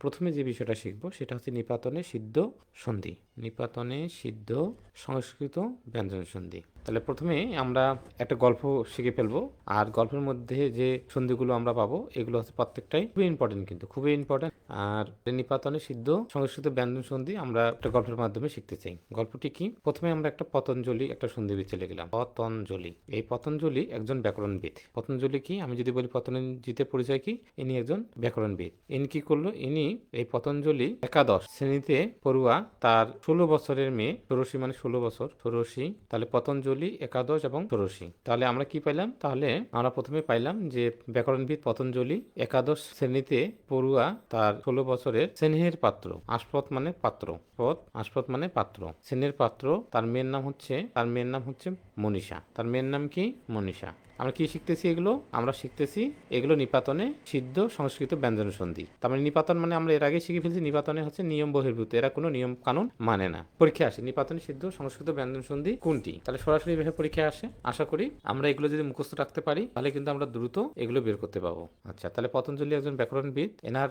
প্রথমে যে বিষয়টা শিখব সেটা হচ্ছে নিপাতনে সিদ্ধ সন্ধি। নিপাতনে সিদ্ধ সংস্কৃত ব্যঞ্জন সন্ধি তাহলে প্রথমে আমরা একটা গল্প শিখে ফেলব। আর গল্পের মধ্যে যে সন্ধিগুলো আমরা পাবো, এগুলো হচ্ছে প্রত্যেকটাই খুবই ইম্পর্টেন্ট কিন্তু, খুবই ইম্পর্টেন্ট আর নিপাতনে সিদ্ধ সংস্কৃত ব্যঞ্জন সন্ধি আমরা একটা গল্পের মাধ্যমে শিখতে চাই। গল্পটি কি? প্রথমে আমরা একটা পতঞ্জলি, একটা সন্ধি চলে গেলাম পতঞ্জলি। এই পতঞ্জলি একজন ব্যাকরণবিদ। পতঞ্জলি কি? আমি যদি বলি পতঞ্জলিতে পরিচয় কি? ইনি একজন ব্যাকরণবিদ। ইনি কি করল? ইনি এই পতঞ্জলি একাদশ শ্রেণীতে পড়ুয়া, তার ষোলো বছরের মেয়ে, ষোড়শী মানে ষোলো বছর, ষোড়শী। তাহলে পতঞ্জলি একাদশ এবং ষোড়শী। তাহলে আমরা কি পাইলাম? তাহলে আমরা প্রথমে পাইলাম যে ব্যাকরণবিদ পতঞ্জলি একাদশ শ্রেণীতে পড়ুয়া তার ষোলো বছরের স্নেহের পাত্র। আসপথ মানে পাত্র। পথ আসপথ মানে পাত্র। স্নেহের পাত্র, তার মেয়ের নাম হচ্ছে, তার মেয়ের নাম হচ্ছে মনীষা। তার মেয়ের নাম কি? মনীষা। আমরা কি শিখতেছি এগুলো? আমরা শিখতেছি এগুলো নিপাতনে সিদ্ধ সংস্কৃত ব্যঞ্জন সন্ধি। তার মানে নিপাতন মানে আমরা এর আগে শিখে ফেলছি, নিপাতনে হচ্ছে নিয়ম বহির্ভূত। এরা কোনো নিয়ম কানুন মানে না। পরীক্ষা আসে, নিপাতনে সিদ্ধ সংস্কৃত ব্যঞ্জন সন্ধি কোনটি? তাহলে সরাসরি ভাবে পরীক্ষা আসে। আশা করি আমরা এগুলো যদি মুখস্থ রাখতে পারি, তাহলে কিন্তু আমরা দ্রুত এগুলো বের করতে পাবো। আচ্ছা তাহলে পতঞ্জলি একজন ব্যাকরণবিদ। এনার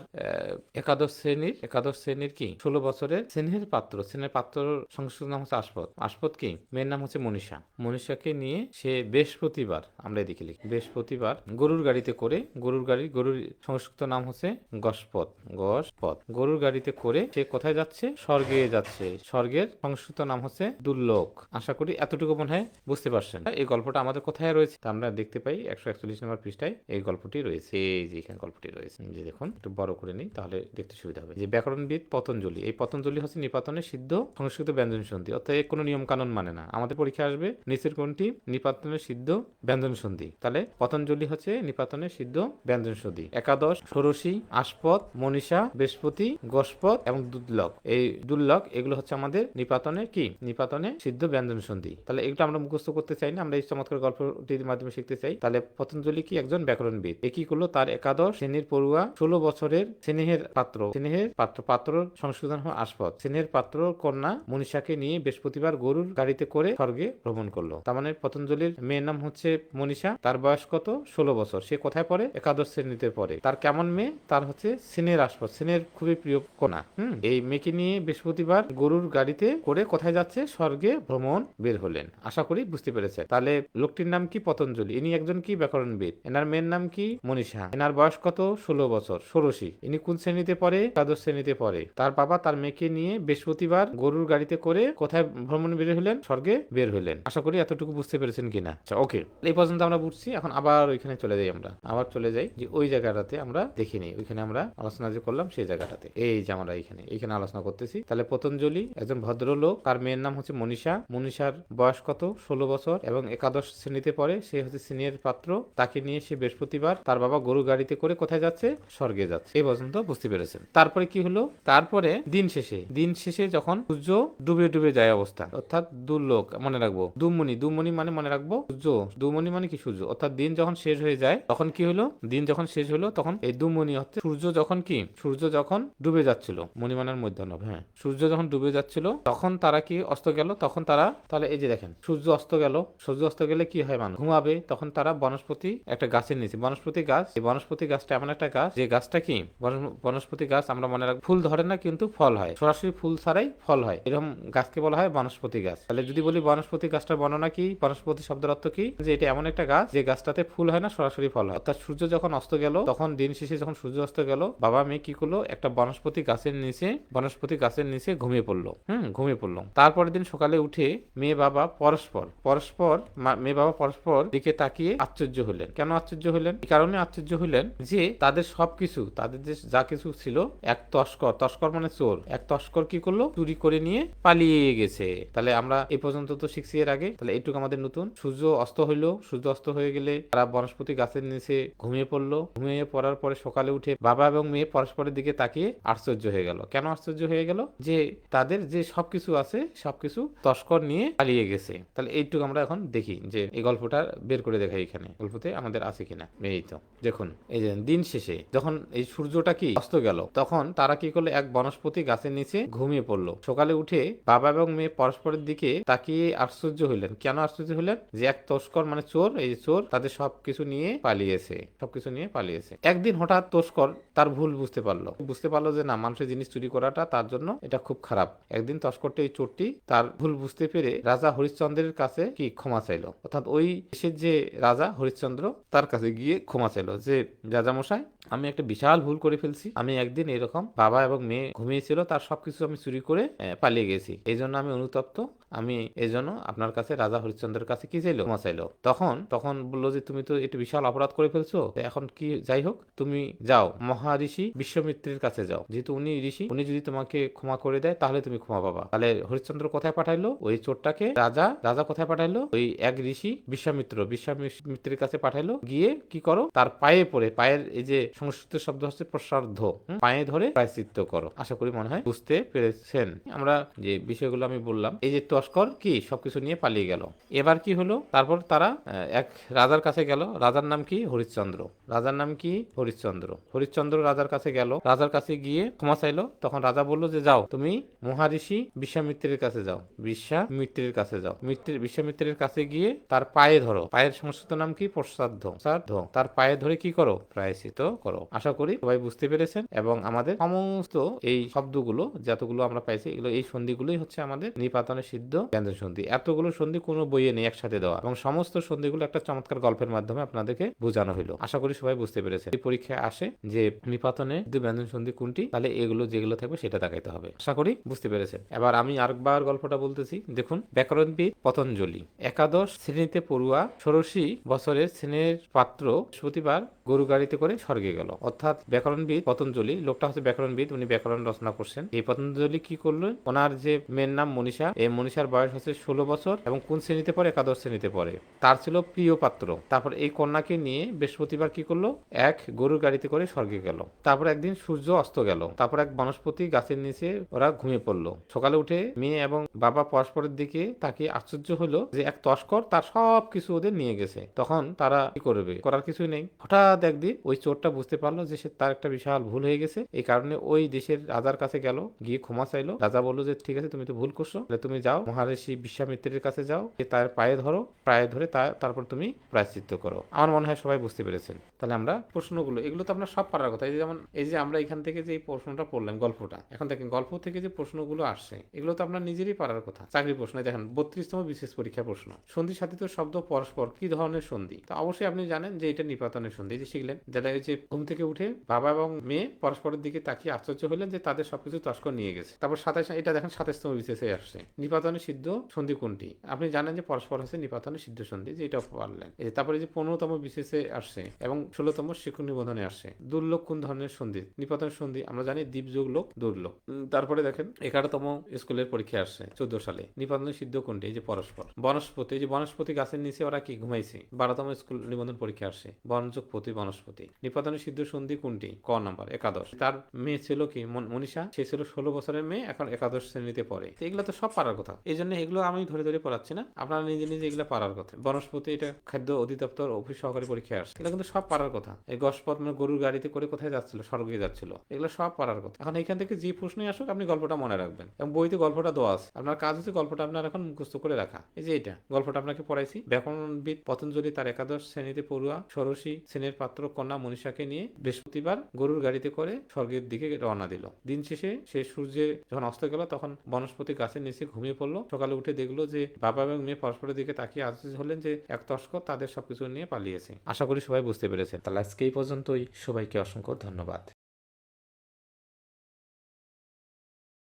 একাদশ শ্রেণির একাদশ শ্রেণির কি? ষোলো বছরের স্নেহের পাত্র। স্নেহের পাত্র সংস্কৃত নাম হচ্ছে আস্পদ আস্পদ কি? মেয়ের নাম হচ্ছে মনীষা। মনীষাকে নিয়ে সে বৃহস্পতিবার আমরা এদিকে লিখি। বৃহস্পতিবার গরুর গাড়িতে করে গরুর গাড়ি গরুর সংস্কৃত নাম হচ্ছে গসপদ গসপদ গরুর গাড়িতে করে সে কোথায় যাচ্ছে? স্বর্গে যাচ্ছে। স্বর্গের সংস্কৃত নাম হচ্ছে দুর্লোক আশা করি এতটুকু মনে হয় বুঝতে পারছেন। এই গল্পটা আমাদের কোথায় রয়েছে? তা আমরা দেখতে পাই একশো একচল্লিশ নম্বর পৃষ্ঠায় এই গল্পটি রয়েছে। এই যে এখানে গল্পটি রয়েছে। যে দেখুন, একটু বড় করে নিই, তাহলে দেখতে সুবিধা হবে। যে ব্যাকরণবিদ পতঞ্জলি, এই পতঞ্জলি হচ্ছে নিপাতনের সিদ্ধ সংস্কৃত ব্যঞ্জন সন্ধি অর্থাৎ কোনো নিয়ম কানুন মানে না। আমাদের পরীক্ষা আসবে, নিচের কোনটি? নিপাতনের সিদ্ধ ব্যঞ্জন সন্ধি তাহলে পতঞ্জলি হচ্ছে নিপাতনের সিদ্ধ ব্যঞ্জন সন্ধি একাদশ, ষোড়শী আস্পদ মনীষা, বৃহস্পতি গোষ্পদ এবং দুর্লভ এই দুর্লভ এগুলো হচ্ছে আমাদের নিপাতনে কি? নিপাতনে সিদ্ধ ব্যঞ্জন সন্ধি তাহলে এগুলো আমরা মুখস্থ করতে চাই না, আমরা এই চমৎকার গল্পটির মাধ্যমে শিখতে চাই। তাহলে পতঞ্জলি কি? একজন ব্যাকরণবিদ। এ কি করল? তার একাদশ শ্রেণির পড়ুয়া ষোলো বছরের স্নেহের পাত্র। স্নেহের পাত্র পাত্র সংশোধন হয় আস্পদ স্নেহের পাত্র, কন্যা মনীষাকে নিয়ে বৃহস্পতিবার গরুর গাড়িতে করে স্বর্গে ভ্রমণ করল। তার মানে পতঞ্জলির মেয়ের নাম হচ্ছে মনীষা তার বয়স কত? ষোলো বছর। সে কোথায় পড়ে? একাদশ শ্রেণীতে পড়ে। তার কেমন মেয়ে? তার হচ্ছে সিনের আস্পদ সিনের খুবই প্রিয় কন্যা হুম? এই মেয়েকে নিয়ে বৃহস্পতিবার গরুর গাড়িতে করে কোথায় যাচ্ছে? স্বর্গে ভ্রমণ বের হলেন। আশা করি বুঝতে পেরেছে তাহলে লোকটির নাম কি? পতঞ্জলি। ইনি একজন কি? ব্যাকরণবিদ এনার মেয়ের নাম কি? মনীষা। এনার বয়স কত? ষোলো বছর। ষোড়শী। ইনি কোন শ্রেণীতে পড়ে? একাদশ শ্রেণীতে পড়ে। তার বাবা তার মেয়েকে নিয়ে বৃহস্পতিবার গরুর গাড়িতে করে কোথায় ভ্রমণ বের হলেন? স্বর্গে বের হলেন। আশা করি এতটুকু বুঝতে পেরেছেন কিনা? আচ্ছা ওকে। এই পর্যন্ত আমরা বুঝছি, এখন আবার ওইখানে চলে যাই আমরা। আবার চলে যাই যে ওই জায়গাটাতে আমরা দেখি দেখিনি ওইখানে আমরা আলোচনা যে করলাম সেই জায়গাটাতে। এই যে আমরা এখানে এখানে আলোচনা করতেছি। তাহলে পতঞ্জলি একজন ভদ্রলোক, তার মেয়ের নাম হচ্ছে মনীষা। মনীষার বয়স কত? ষোলো বছর এবং একাদশ শ্রেণীতে পড়ে। সে হচ্ছে সিনিয়র পাত্র। তাকে নিয়ে সে বৃহস্পতিবার তার বাবা গরু গাড়িতে করে কোথায় যাচ্ছে? স্বর্গে যাচ্ছে। এই পর্যন্ত বুঝতে পেরেছেন। তারপরে কি হলো? তারপরে দিন শেষে দিন শেষে যখন সূর্য ডুবে ডুবে যায় অবস্থা, অর্থাৎ দুর্লোক, মনে রাখব, দুমনি দুমনি মানে মনে রাখব, সূর্য, দুমনি মানে কি সূর্য? অর্থাৎ দিন যখন শেষ হয়ে যায়, তখন কি হলো? দিন যখন শেষ হলো, তখন এই দুমনি হচ্ছে সূর্য যখন কি? সূর্য যখন ডুবে যাচ্ছিল মণিমানের মধ্যাহ্নব হ্যাঁ। সূর্য যখন ডুবে যাচ্ছিল, তখন তারা কি অস্ত গেল? তখন তারা, তাহলে এই যে দেখেন, সূর্য অস্ত গেল। সূর্য অস্ত গেলে কি হয় মানুষ? ঘুমাবে, তখন তারা বনস্পতি একটা গাছের নিচে, বনস্পতি গাছ, এই বনস্পতি গাছটা এমন একটা গাছ, যে গাছটা কি? বন- বনস্পতি গাছ আমরা মনে রাখব, ফুল ধরে না, কিন্তু ফল হয়। সরাসরি ফুল ছাড়াই ফল হয়। এরকম গাছকে বলা হয় বনস্পতি গাছ। তাহলে যদি বলি বনস্পতি গাছটার বর্ণনা কি? বনস্পতি শব্দের অর্থ কি? যে এটা এমন একটা গাছ, যে গাছটাতে ফুল হয় না, সরাসরি ফল হয়। অর্থাৎ সূর্য যখন অস্ত গেল, তখন দিন শেষে যখন সূর্য অস্ত গেল, বাবা মেয়ে কি করল? একটা বনস্পতি গাছের নিচে, বনস্পতি গাছের নিচে ঘুমিয়ে পড়ল। হুম, ঘুমিয়ে পড়ল। তারপরের দিন সকালে উঠে মেয়ে বাবা পরস্পর পরস্পর মেয়ে বাবা পরস্পর দিকে তাকিয়ে আশ্চর্য হলেন। কেন আশ্চর্য হলেন? এই কারণে আশ্চর্য হলেন যে তাদের সবকিছু, তাদের যে যা কিছু ছিল, এক তস্কর তস্কর মানে চোর। এক তস্কর কি করল? চুরি করে নিয়ে পালিয়ে গেছে। তাহলে আমরা এই পর্যন্ত তো শিখছি এর আগে। তাহলে এইটুকু আমাদের নতুন। সূর্য অস্ত হইল, সূর্য অস্ত হয়ে গেলে তারা বনস্পতি গাছের নিচে ঘুমিয়ে পড়ল। ঘুমিয়ে পড়ার পরে সকালে উঠে বাবা এবং মেয়ে পরস্পরের দিকে তাকিয়ে আশ্চর্য হয়ে গেল। কেন আশ্চর্য হয়ে গেল? যে তাদের যে সবকিছু আছে, সবকিছু তস্কর নিয়ে পালিয়ে গেছে। তাহলে এইটুকু আমরা এখন দেখি যে এই গল্পটা বের করে দেখাই এখানে। গল্পতে আমাদের আছে কিনা? এই তো, দেখুন, এই যে দিন শেষে যখন এই সূর্যটা কি অস্ত গেল, তখন তারা কি করল? এক বনস্পতি গাছের নিচে ঘুমিয়ে পড়ল। সকালে উঠে বাবা এবং মেয়ে পরস্পরের দিকে তাকিয়ে আশ্চর্য হইলেন। কেন আশ্চর্য হলেন যে এক তস্কর মানে চোর এই চোর তাদের সবকিছু নিয়ে পালিয়েছে, সবকিছু নিয়ে পালিয়েছে। একদিন হঠাৎ তস্কর তার ভুল বুঝতে পারল। বুঝতে পারল যে না, মানুষের জিনিস চুরি করাটা তার জন্য এটা খুব খারাপ। একদিন তস্করটি এই চোরটি তার ভুল বুঝতে পেরে রাজা হরিশ্চন্দ্রের কাছে কি ক্ষমা চাইলো? অর্থাৎ ওই দেশের যে রাজা হরিশ্চন্দ্র, তার কাছে গিয়ে ক্ষমা চাইলো যে, রাজামশাই, আমি একটা বিশাল ভুল করে ফেলছি। আমি একদিন এরকম বাবা এবং মেয়ে ঘুমিয়েছিল, তার সবকিছু আমি চুরি করে পালিয়ে গেছি। এই জন্য আমি অনুতপ্ত আমি এই জন্য আপনার কাছে রাজা হরিশ্চন্দ্রের কাছে কি চাইলো? ক্ষমা চাইলো। তখন তখন বলল যে, তুমি তো এটা বিশাল অপরাধ করে ফেলছো। এখন কি, যাই হোক, তুমি যাও। মহারিষি বিশ্বমিত্রের কাছে যাও। যেহেতু উনি ঋষি, উনি যদি তোমাকে ক্ষমা করে দেয়, তাহলে তুমি ক্ষমা পাবা। তাহলে হরিশ্চন্দ্র কোথায় পাঠাইলো? ওই চোরটাকে রাজা রাজা কোথায় পাঠাইলো? ওই এক ঋষি বিশ্বামিত্র, বিশ্বামিত্রের কাছে পাঠাইলো। গিয়ে কি করো? তার পায়ে পড়ে, পায়ের এই যে সংস্কৃত শব্দ হচ্ছে প্রসার্ধ? পায়ে ধরে প্রায়শ্চিত্ত করো। আশা করি মনে হয় বুঝতে পেরেছেন। আমরা যে বিষয়গুলো আমি বললাম, এই যে তস্কর কি সবকিছু নিয়ে পালিয়ে গেল। এবার কি হলো? তারপর তারা এক রাজার কাছে গেল। রাজার নাম কি? হরিশ্চন্দ্র। রাজার নাম কি? হরিশ্চন্দ্র। হরিশ্চন্দ্র রাজার কাছে গেল। রাজার কাছে গিয়ে ক্ষমা চাইলো। তখন রাজা বলল যে, যাও, তুমি মহারিষি বিশ্বামিত্রের কাছে যাও। বিশ্বামিত্রের কাছে যাও। মিত্রের বিশ্বামিত্রের কাছে গিয়ে তার পায়ে ধরো। পায়ের সংস্কৃত নাম কি? প্রসাদ্ধ প্রসাদ্ধ তার পায়ে ধরে কি করো? প্রায়শ্চিত করো। আশা করি সবাই বুঝতে পেরেছেন এবং আমাদের সমস্ত এই শব্দগুলো, যতগুলো আমরা পাইছি, এগুলো, এই সন্ধিগুলোই হচ্ছে আমাদের নিপাতনের সিদ্ধ ব্যঞ্জন সন্ধি এতগুলো সন্ধি কোনো বইয়ে নেই একসাথে দেওয়া। এবং সমস্ত সন্ধিগুলো একটা চমৎকার গল্পের মাধ্যমে আপনাদেরকে বোঝানো হলো আশা করি সবাই বুঝতে পেরেছে এই পরীক্ষায় আসে যে নিপাতনে ব্যঞ্জন সন্ধি কোনটি, তাহলে এগুলো যেগুলো থাকবে সেটা দেখাইতে হবে। আশা করি বুঝতে পেরেছেন। এবার আমি আরেকবার গল্পটা বলতেছি। দেখুন, ব্যাকরণবিদ পতঞ্জলি। একাদশ শ্রেণীতে পড়ুয়া ষোড়শী বছরের শ্রেণির পাত্র বৃহস্পতিবার গরু গাড়িতে করে স্বর্গে গেল। অর্থাৎ ব্যাকরণবিদ পতঞ্জলি, লোকটা হচ্ছে ব্যাকরণবিদ, উনি ব্যাকরণ রচনা করছেন। এই পতঞ্জলি কি করলেন? ওনার যে মেয়ের নাম মনীষা, এই মনীষার বয়স হচ্ছে ষোলো বছর এবং কোন শ্রেণীতে পড়ে? একাদশ শ্রেণীতে পড়ে। তার ছিল প্রিয় পাত্র। তারপর এই কন্যাকে নিয়ে বৃহস্পতিবার কি করল? এক গরুর গাড়িতে করে স্বর্গে গেল। তারপর একদিন সূর্য অস্ত গেল। তারপর এক বনস্পতি গাছের নিচে ওরা ঘুমিয়ে পড়ল। সকালে উঠে মেয়ে এবং বাবা পরস্পরের দিকে তাকে আশ্চর্য হলো যে এক তস্কর তার সব কিছু ওদের নিয়ে গেছে। তখন তারা কি করবে? করার কিছুই নেই। হঠাৎ একদিন ওই চোরটা বুঝতে পারল যে সে তার একটা বিশাল ভুল হয়ে গেছে। এই কারণে ওই দেশের রাজার কাছে গেল, গিয়ে ক্ষমা চাইলো। রাজা বলল যে, ঠিক আছে, তুমি তো ভুল করছ। তুমি যাও মহারিষি বিশ্বামিত্রের কাছে যাও তার পায়ে ধরো, পায়ে ধরে তারপর তুমি প্রায়শ্চিত্ত করো। আমার মনে হয় সবাই বুঝতে পেরেছেন। তাহলে আমরা প্রশ্নগুলো, এগুলো তো আপনার সব পারার কথা। এই যেমন, এই যে আমরা এখান থেকে যে প্রশ্নটা পড়লাম, গল্পটা, এখন দেখেন গল্প থেকে যে প্রশ্নগুলো আসছে, এগুলো তো আপনার নিজেরই পারার কথা। চাকরি প্রশ্ন দেখেন বত্রিশতম বিশেষ পরীক্ষা প্রশ্ন। সন্ধি সাধিত শব্দ পরস্পর কি ধরনের সন্ধি? তো অবশ্যই আপনি জানেন যে এটা নিপাতনের সন্ধি। যে শিখলেন যেটা যে ঘুম থেকে উঠে বাবা এবং মেয়ে পরস্পরের দিকে তাকিয়ে আশ্চর্য হলেন যে তাদের সবকিছু তস্কর নিয়ে গেছে। তারপর সাতাশ, এটা দেখেন সাতাশতম বিশেষে আসছে। নিপাতনের সিদ্ধ সন্ধি কোনটি? আপনি জানেন যে পরস্পর হচ্ছে নিপাতনের সিদ্ধ সন্ধি, যে এটা পারলেন। তারপরে যে পনেরোতম বিশেষে আসছে এবং ষোলোতম শিক্ষক নিবন্ধনে আসছে দুর্লোক কোন ধরনের সন্ধি? নিপাতন সন্ধি, আমরা জানি দ্বীপযোগ লোক দুর্লোক তারপরে দেখেন, এগারোতম স্কুলের পরীক্ষা আসছে চোদ্দ সালে। নিপাতনের সিদ্ধ কোনটি? যে পরস্পর। বনস্পতি, এই যে বনস্পতি গাছের নিচে ওরা কি ঘুমাইছে? বারোতম স্কুল নিবন্ধন পরীক্ষা আসছে বনযোগ পতি বনস্পতি। নিপাতন সিদ্ধ সন্ধি কোনটি? ক নাম্বার, একাদশ। তার মেয়ে ছিল কি? মন- মনীষা? সে ছিল ষোলো বছরের মেয়ে, এখন একাদশ শ্রেণীতে পড়ে। এগুলো তো সব পারার কথা। এই জন্য এগুলো আমি ধরে ধরে পড়াচ্ছি না। আপনারা নিজে নিজে এগুলো পারার কথা। বনস্পতি, এটা খাদ্য অধিদপ্তর, অফিস সহকারী পরীক্ষা আসছে এগুলো কিন্তু সব পারার কথা। এই গসপথ মানে গরুর গাড়িতে করে কোথায় যাচ্ছিল? স্বর্গে যাচ্ছিল। এগুলো সব পারার কথা। এখন এখান থেকে যে প্রশ্নই আসুক, আপনি গল্পটা মনে রাখবেন। এবং বইতে গল্পটা দেওয়া আছে। আপনার কাজ হচ্ছে গল্পটা আপনার এখন মুখস্থ করে রাখা। এই যে এটা, গল্পটা আপনাকে পড়াইছি। ব্যাকরণবিদ পতঞ্জলি, তার একাদশ শ্রেণীতে পড়ুয়া ষোড়শী শ্রেণির পাত্র কন্যা মনীষাকে নিয়ে বৃহস্পতিবার গরুর গাড়িতে করে স্বর্গের দিকে রওনা দিল। দিন শেষে সে সূর্যে যখন অস্ত গেল, তখন বনস্পতি গাছের নিচে ঘুমিয়ে পড়ল। সকালে উঠে দেখল যে বাবা এবং মেয়ে পরস্পরের দিকে তাকিয়ে আশ্চর্য হলেন যে এক তস্কর তাদের সবকিছু নিয়ে পালিয়েছে। আশা করি সবাই বুঝতে পেরেছেন তাহলে আজকে এই পর্যন্তই। সবাইকে অসংখ্য ধন্যবাদ।